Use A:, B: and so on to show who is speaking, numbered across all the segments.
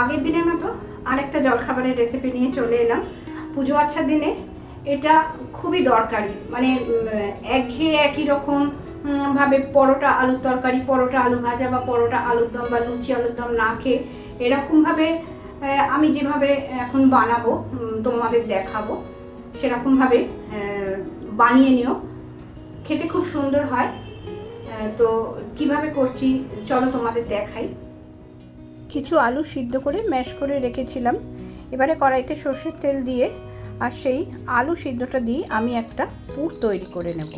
A: আগের দিনের মতো আরেকটা জলখাবারের রেসিপি নিয়ে চলে এলাম। পুজো আচ্ছার দিনে এটা খুবই দরকারি। মানে একঘেয়ে একই রকম ভাবে পরোটা, আলুর তরকারি, পরোটা, আলু ভাজা বা পরোটা, আলুর দম বা লুচি, আলুর দম না খেয়ে এরকমভাবে আমি যেভাবে এখন বানাবো তোমাদের দেখাবো সেরকমভাবে বানিয়ে নিও। খেতে খুব সুন্দর হয়। তো কীভাবে করছি, চলো তোমাদের দেখাই। কিছু আলু সিদ্ধ করে ম্যাশ করে রেখেছিলাম। এবারে কড়াইতে সর্ষের তেল দিয়ে আর সেই আলু সিদ্ধটা দিয়ে আমি একটা পুর তৈরি করে নেব।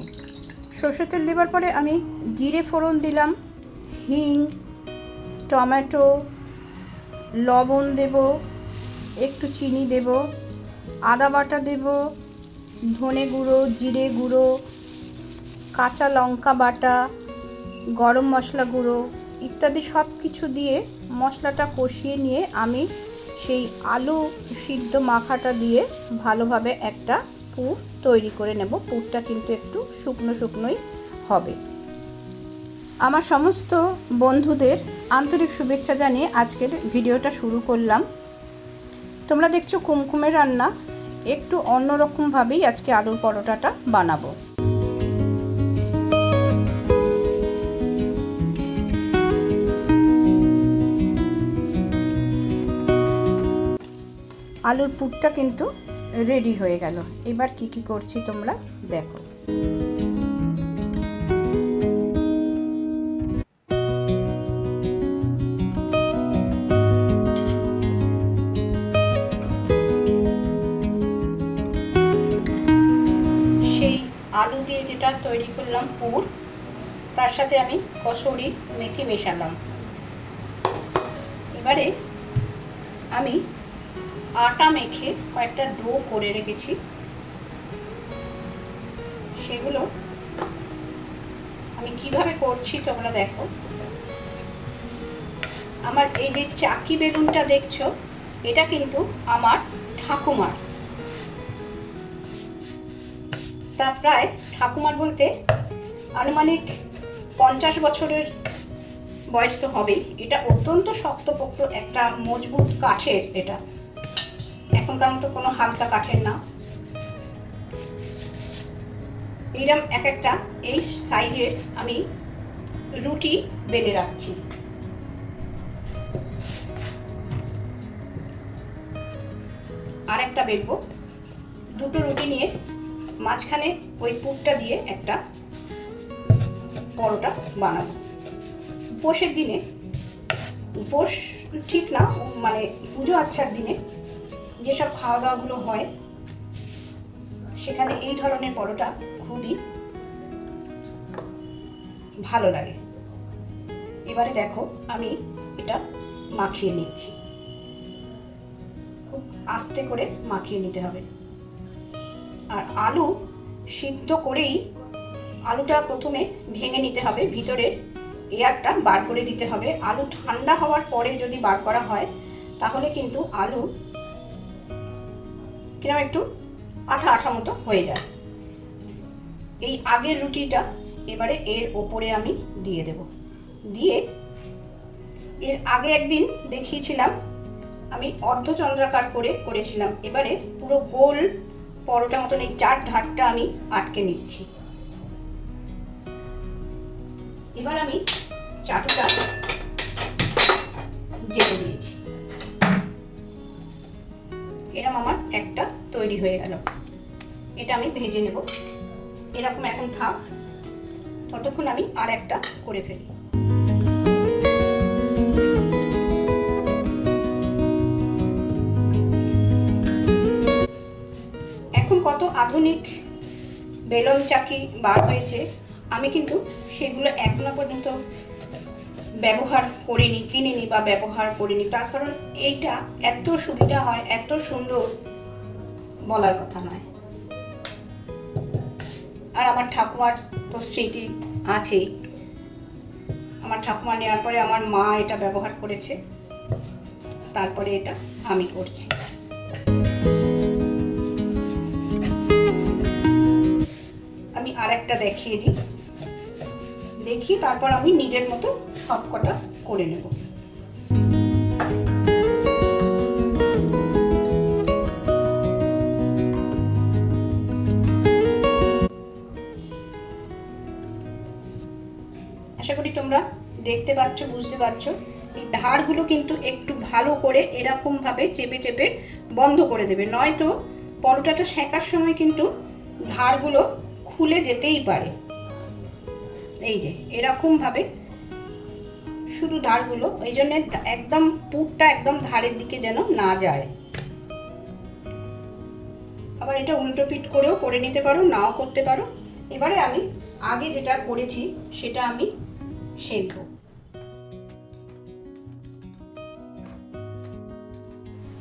A: সর্ষের তেল দেওয়ার পরে আমি জিরে ফোড়ন দিলাম, হিং, টমেটো, লবণ দেব, একটু চিনি দেব, আদা বাটা দেব, ধনে গুঁড়ো, জিরে গুঁড়ো, কাঁচা লঙ্কা বাটা, গরম মশলা গুঁড়ো ইত্যাদি সব কিছু দিয়ে মশলাটা কষিয়ে নিয়ে আমি সেই আলু সিদ্ধ মাখাটা দিয়ে ভালোভাবে একটা পুর তৈরি করে নেব। পুরটা কিন্তু একটু শুকনো শুকনোই হবে। আমার সমস্ত বন্ধুদের আন্তরিক শুভেচ্ছা জানিয়ে আজকের ভিডিওটা শুরু করলাম। তোমরা দেখছ কুমকুমের রান্না। একটু অন্যরকমভাবেই আজকে আলুর পরোটাটা বানাবো। আলুর পুরটা কিন্তু রেডি হয়ে গেল। এবার কি কি করছি তোমরা দেখো। আলু দিয়ে যেটা তৈরি করলাম পুর, তার সাথে আমি কসুরি মেথি মেশালাম। এবারে আমি আটা মেখে কয়েকটা ডো করে রেখেছি। সেগুলো আমি কীভাবে করছি তোমরা দেখো। আমার এই যে চাকি বেগুনটা দেখছ, এটা কিন্তু আমার ঠাকুমার। তা প্রায় ঠাকুমার বলতে আনুমানিক পঞ্চাশ বছরের বয়স তো হবেই। এটা অত্যন্ত শক্তপোক্ত একটা মজবুত কাঠের এটা। এখনকার মতো কোনো হালকা কাঠের না। এইরকম এক একটা এই সাইজের আমি রুটি বেলে রাখছি। আর একটা বেলবো। দুটো রুটি নিয়ে মাঝখানে ওই পুরটা দিয়ে একটা পরোটা বানাবো। উপোসের দিনে, উপোস ঠিক না মানে পুজো আচ্ছার দিনে যেসব খাওয়া দাওয়াগুলো হয়, সেখানে এই ধরনের পরোটা খুবই ভালো লাগে। এবারে দেখো, আমি এটা মাখিয়ে নিচ্ছি। খুব আস্তে করে মাখিয়ে নিতে হবে। আর আলু সিদ্ধ করেই আলুটা প্রথমে ভেঙে নিতে হবে ভিতরের এয়ারটা বার করে দিতে হবে। আলু ঠান্ডা হওয়ার পরে যদি বার করা হয়, তাহলে কিন্তু আলু কিরম একটু আঠা আঠা মতো হয়ে যায়। এই আগের রুটিটা এবারে এর ওপরে আমি দিয়ে দেব। দিয়ে এর আগে একদিন দেখিয়েছিলাম, আমি অর্ধচন্দ্রাকার করে করেছিলাম। এবারে পুরো গোল পরোটা মতন এই চার ধারটা আমি আটকে নিচ্ছি। এবার আমি চাটুটা জেলে দিয়েছি। একটা তৈরি হয়ে গেল। এটা আমি ভেজে নেব। এরকম এখন থাক। ততক্ষণ আমি আর একটা করে ফেলি। এখন কত আধুনিক বেলন চাকি বার হয়েছে, আমি কিন্তু সেগুলো এখনও পর্যন্ত ব্যবহার করিনি, কিনিনি বা ব্যবহার করিনি। তার কারণ এইটা এত সুবিধা হয়, এত সুন্দর। বলার কথা নয়। আর আমার ঠাকুমার তো স্মৃতি আছেই। আমার ঠাকুমা নেওয়ার পরে আমার মা এটা ব্যবহার করেছে। তারপরে এটা আমি করছি। আমি আর একটা দেখিয়ে দিই। দেখি তারপর আমি নিজের মতো সব কটা করে নেব। দেখতে পাচ্ছ, বুঝতে পারছ? এই ধারগুলো কিন্তু একটু ভালো করে এরকমভাবে চেপে চেপে বন্ধ করে দেবে। নয়তো পরোটাটা সেঁকার সময় কিন্তু ধারগুলো খুলে যেতেই পারে। এই যে, এরকমভাবে শুধু ধারগুলো, এই জন্য একদম পুরটা একদম ধারের দিকে যেন না যায়। আবার এটা উল্টো পিট করেও করে নিতে পারো, নাও করতে পারো। এবারে আমি আগে যেটা করেছি, সেটা আমি শেখবো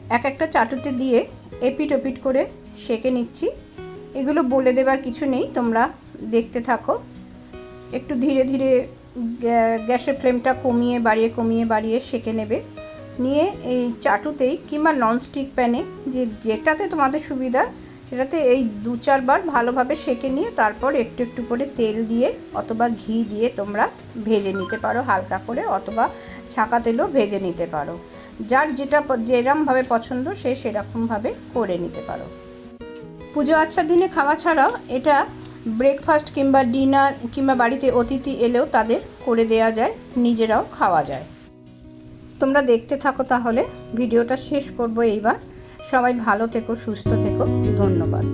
A: এক একটা চাটুতে দিয়ে এপিট ওপিট করে সেকে নিচ্ছি। এগুলো বলে দেবার কিছু নেই, তোমরা দেখতে থাকো। একটু ধীরে ধীরে গ্যা- গ্যাসের ফ্লেমটা কমিয়ে বাড়িয়ে কমিয়ে বাড়িয়ে সেকে নেবে। নিয়ে এই চাটুতেই কিংবা ননস্টিক প্যানে যে, যেটাতে তোমাদের সুবিধা, সেটাতে এই দু চারবার ভালোভাবে সেকে নিয়ে তারপর একটু একটু করে তেল দিয়ে অথবা ঘি দিয়ে তোমরা ভেজে নিতে পারো, হালকা করে, অথবা ছাঁকা তেলও ভেজে নিতে পারো। যার যেটা যেরমভাবে পছন্দ সে সেরকমভাবে করে নিতে পারো। পুজো আচ্ছার দিনে খাওয়া ছাড়াও এটা ব্রেকফাস্ট কিংবা ডিনার কিংবা বাড়িতে অতিথি এলেও তাদের করে দেয়া যায়, নিজেরাও খাওয়া যায়। তোমরা দেখতে থাকো তাহলে, ভিডিওটা শেষ করব এইবার। সবাই ভালো থেকো, সুস্থ থেকো, ধন্যবাদ।